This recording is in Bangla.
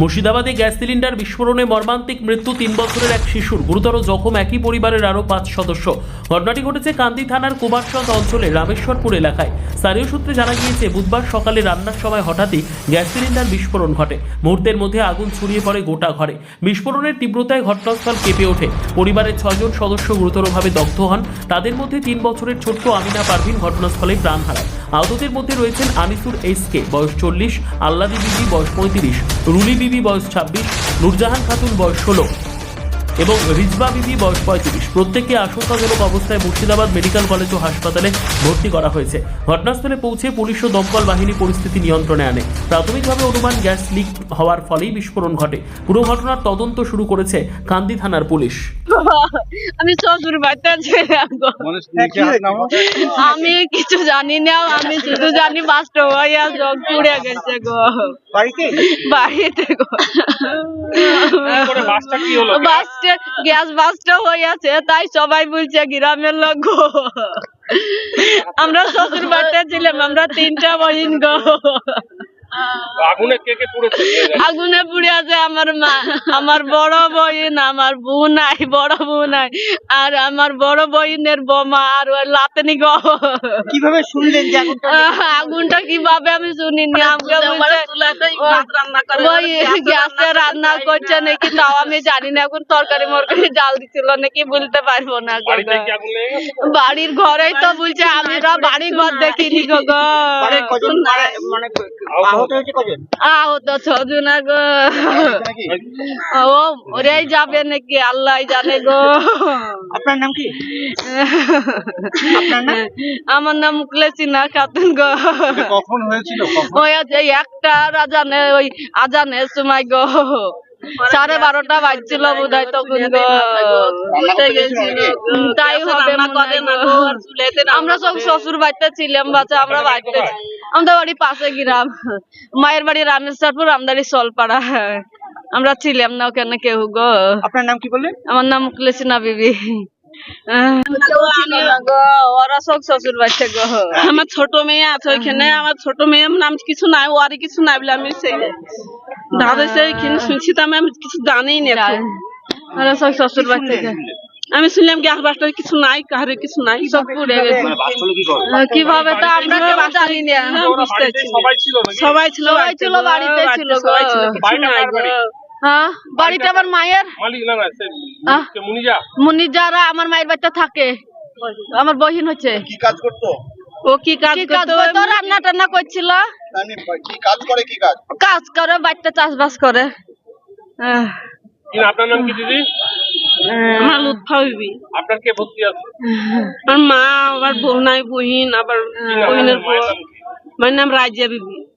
মুর্শিদাবাদে গ্যাস সিলিন্ডার বিস্ফোরণে মর্মান্তিক মৃত্যু তিন বছরের এক শিশুর। গুরুতর জখম একই পরিবারের আরও পাঁচ সদস্য। ঘটনাটি ঘটেছে কান্দি থানার কুমারচন্দ অঞ্চলে, রামেশ্বরপুর এলাকায়। স্থানীয় সূত্রে জানা গিয়েছে, বুধবার সকালে রান্নার সময় হঠাৎই গ্যাস সিলিন্ডার বিস্ফোরণ ঘটে। মুহূর্তের মধ্যে আগুন ছড়িয়ে পড়ে গোটা ঘরে। বিস্ফোরণের তীব্রতায় ঘটনাস্থল কেঁপে ওঠে। পরিবারের ছয়জন সদস্য গুরুতরভাবে দগ্ধ হন। তাদের মধ্যে তিন বছরের ছোট্ট আমিনা পারভিন ঘটনাস্থলে প্রাণ হারায়। আহতদের মধ্যে রয়েছেন আনিসুর কে, বয়স চল্লিশ, আল্লাদি বিবি, বয়স পঁয়ত্রিশ, রুলি বিবি, বয়স ছাব্বিশ, নুরজাহান খাতুন, বয়স ষোলো। এবং রিজবা বিবি বয়স পঁয়ত্রিশ। প্রত্যেককে আশঙ্কাজনক অবস্থায় মুর্শিদাবাদ মেডিকেল কলেজ ও হাসপাতালে ভর্তি করা হয়েছে। ঘটনাস্থলে পৌঁছে পুলিশ ও দমকল বাহিনী পরিস্থিতি নিয়ন্ত্রণে আনে। প্রাথমিকভাবে অনুমান গ্যাস লিক হওয়ার ফলেই বিস্ফোরণ ঘটে। পুরো ঘটনার তদন্ত শুরু করেছে কান্দি থানার পুলিশ। আমি শ্বশুর ছিলাম আমি কিছু জানি না আমি শুধু জানি বাস্ট হইয়া জগ পুড়ে গেছে গো। বাড়িতে? বাড়িতে গো। বাস্টে গ্যাস বাস্ট হইয়াছে তাই সবাই বলছে গ্রামের লোক আমরা শ্বশুর বাড়িতে ছিলাম আমরা তিনটা বহিন গো। আগুনে কে কে পুড়েছে? আগুনে পুড়ে আছে আমার মা আমার বড় বোন আমার বোন নাই বড় বোন নাই আর আমার বড় বোনের বোমা আর ওর লাতনি গো। কীভাবে শুনলেন যে আগুনটা? আগুনটা কীভাবে আমি শুনিনি? আমাকে বলছে ওই গ্যাসে রান্না করছে নাকি তাও আমি জানি না এখন তরকারি মরকারি জাল দিছিল নাকি বলতে পারব না গো। বাড়ির ঘরেই তো বলছে আমি তো বাড়ি ঘর দেখিনি গো মারা- মানে আহত ছজনা গো। ও ওরাই যাবে নাকি আল্লাহ জানে গো। আপনার নাম কি? আপনার নাম? আমার নাম মুকলেসিনা খাতুন গো। কখন হয়েছিল? ওই আছে একটা আজানে ওই আজানের সময় গো। সাড়ে বারোটা বাজছিল বোধ হয় তখন তাই হবে। আমরা সব শ্বশুর বাড়িতে ছিলাম বাচ্চা আমরা বাড়িতে আমাদের বাড়ি পাশে গ্রাম। মায়ের বাড়ি রামেশ্বরপুর আমদারি সলপাড়া। আমরা ছিলাম না ওখানে কেউ গো। আপনার নাম কি বললেন? আমার নাম মুকলেসিনা বিবি। ওরা সব শ্বশুর বাড়িতে গো আমার ছোট মেয়ে আছে ওইখানে আমার ছোট মেয়ের নাম কিছু নাই কিছু নাই বলে আমি সেই দাদা সেইখানে শুনছি তো আমি কিছু জানি না ওরা সব শ্বশুর গো। আমি শুনলাম গ্যাস বাস্টার কিছু নাই কাহারে কিছু নাই সব পুড়ে গেছে। কীভাবে তো আমরা কেউ জানি না। হ্যাঁ, সবাই ছিল সবাই ছিল বাড়িতে ছিল। সবাই ছিল হ্যাঁ বাড়িটা আমার মায়ের? মালিক না মুনিজা। মুনি আমার মায়ের বাড়িতে থাকে। আমার বহিন হচ্ছে। কি কাজ করতো? ও কি কাজ করতো? রান্না টান্না করছিল। কি কাজ করে কি কাজ? কাজ করে বাড়িতে চাষবাস করে। আহ, আপনার নাম কি দিদি? আমার লুৎফা বিবি। আপনার কে ভর্তি আছে? আমার মা আবার বউ নাই বহিন আবার বহিনের বউ। মায়ের নাম রাজিয়া বিবি।